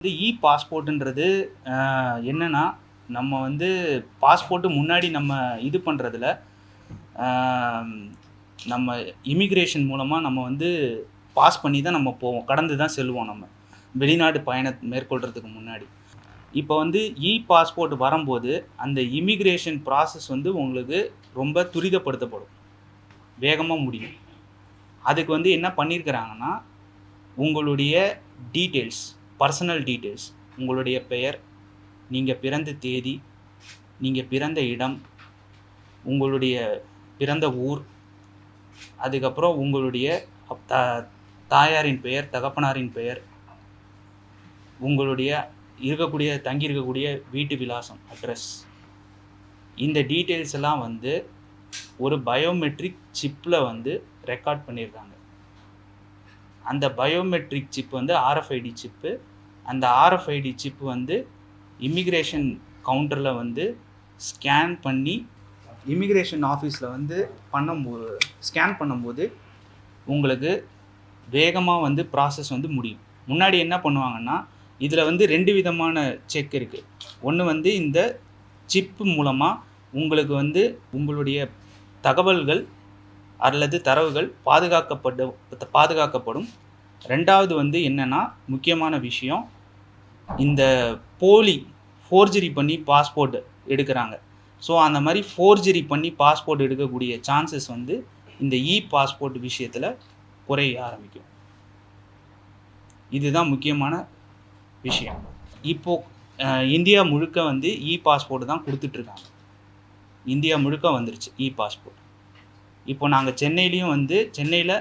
வந்து இ பாஸ்போர்ட்டுன்றது என்னன்னா நம்ம வந்து பாஸ்போர்ட்டு முன்னாடி நம்ம இது பண்ணுறதுல நம்ம இமிக்ரேஷன் மூலமாக நம்ம வந்து பாஸ் பண்ணி தான் நம்ம போவோம். கடந்து தான் செல்வோம் நம்ம. வெளிநாடு பயணம் மேற்கொள்கிறதுக்கு முன்னாடி. இப்போ வந்து இ பாஸ்போர்ட் வரும்போது அந்த இமிக்ரேஷன் ப்ராசஸ் வந்து உங்களுக்கு ரொம்ப துரிதப்படுத்தப்படும். வேகமாக முடியும். அதுக்கு வந்து என்ன பண்ணியிருக்கிறாங்கன்னா உங்களுடைய டீட்டெயில்ஸ் பர்சனல் டீட்டெயில்ஸ் உங்களுடைய பெயர் நீங்கள் பிறந்த தேதி நீங்கள் பிறந்த இடம் உங்களுடைய பிறந்த ஊர் அதுக்கப்புறம் உங்களுடைய தா த- தாயாரின் பெயர் தகப்பனாரின் பெயர் உங்களுடைய இருக்கக்கூடிய தங்கியிருக்கக்கூடிய வீட்டு விலாசம் அட்ரஸ் இந்த டீட்டெயில்ஸ் எல்லாம் வந்து ஒரு பயோமெட்ரிக் சிப்பில் வந்து ரெக்கார்ட் பண்ணியிருக்காங்க. அந்த பயோமெட்ரிக் சிப் வந்து R F I D chip அந்த R F I D chip வந்து இமிக்ரேஷன் கவுண்டரில் வந்து ஸ்கேன் பண்ணி இமிக்ரேஷன் ஆஃபீஸில் வந்து பண்ணும்போது ஸ்கேன் பண்ணும்போது உங்களுக்கு வேகமாக வந்து ப்ராசஸ் வந்து முடியும். முன்னாடி என்ன பண்ணுவாங்கன்னா இதில் வந்து ரெண்டு விதமான செக் இருக்குது ஒன்று வந்து இந்த சிப்பு மூலமாக உங்களுக்கு வந்து உங்களுடைய தகவல்கள் அல்லது தரவுகள் பாதுகாக்கப்பட பாதுகாக்கப்படும். ரெண்டாவது வந்து என்னென்னா முக்கியமான விஷயம் இந்த போலி ஃபோர்ஜரி பண்ணி பாஸ்போர்ட் எடுக்கிறாங்க. ஸோ அந்த மாதிரி ஃபோர்ஜரி பண்ணி பாஸ்போர்ட் எடுக்கக்கூடிய சான்சஸ் வந்து இந்த இ பாஸ்போர்ட் விஷயத்தில் குறைய ஆரம்பிக்கும். இதுதான் முக்கியமான விஷயம். இப்போ இந்தியா முழுக்க வந்து இ பாஸ்போர்ட் தான் கொடுத்துட்ருக்காங்க. இந்தியா முழுக்க வந்துருச்சு இ பாஸ்போர்ட் இப்போ நாங்கள் சென்னையிலையும் வந்து சென்னையில்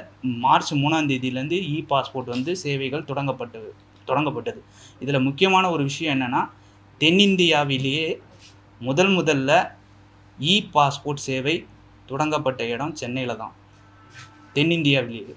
மார்ச் மூணாம் தேதியிலேருந்து இ பாஸ்போர்ட் வந்து சேவைகள் தொடங்கப்பட்டது. தொடங்கப்பட்டது. இதில் முக்கியமான ஒரு விஷயம் என்னென்னா தென்னிந்தியாவிலேயே முதல் முதல்ல இ பாஸ்போர்ட் சேவை தொடங்கப்பட்ட இடம் சென்னையில் தான். தென்னிந்தியாவிலேயே.